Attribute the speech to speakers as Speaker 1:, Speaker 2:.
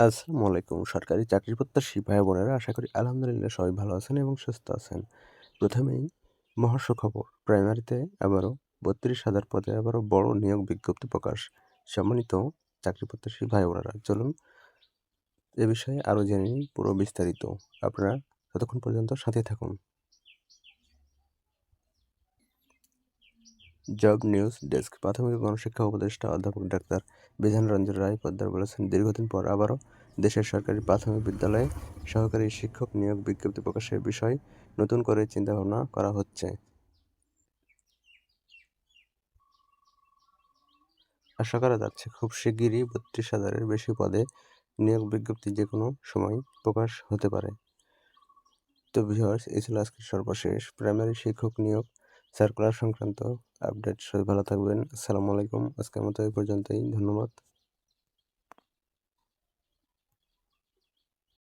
Speaker 1: আসসালামু আলাইকুম। সরকারি চাকরি প্রত্যাশী ভাই বোনেরা, আশা করি আলহামদুলিল্লাহ সবাই ভালো আছেন এবং সুস্থ আছেন। প্রথমেই মহর্ষ খবর, প্রাইমারিতে আবারও বত্রিশ হাজার পদে আবারও বড় নিয়োগ বিজ্ঞপ্তি প্রকাশ। সম্মানিত চাকরি প্রত্যাশী ভাই বোনেরা, চলুন এ বিষয়ে আরও জেনে নিই পুরো বিস্তারিত। আপনারা ততক্ষণ পর্যন্ত সাথে থাকুন। জব নিউজ ডেস্ক প্রাথমিক গণশিক্ষা উপদেষ্টা অধ্যাপক ডাক্তার বিধান রঞ্জন রায় পোদ্দার বলেছেন, দীর্ঘদিন পর আবারও দেশের সরকারি প্রাথমিক বিদ্যালয়ে সহকারী শিক্ষক নিয়োগ বিজ্ঞপ্তি প্রকাশের বিষয় নতুন করে চিন্তাভাবনা করা হচ্ছে। আশা করা যাচ্ছে খুব শিগগিরই বত্রিশ হাজারের বেশি পদে নিয়োগ বিজ্ঞপ্তি যে কোনো সময় প্রকাশ হতে পারে। তো ভিউয়ার্স এই ছিল আজকের সর্বশেষ। প্রাইমারি শিক্ষক নিয়োগ সার্কুলার সংক্রান্ত আপডেট সবাই ভালো থাকবেন। আসসালামু আলাইকুম। আজকের মতো এই পর্যন্তই। ধন্যবাদ।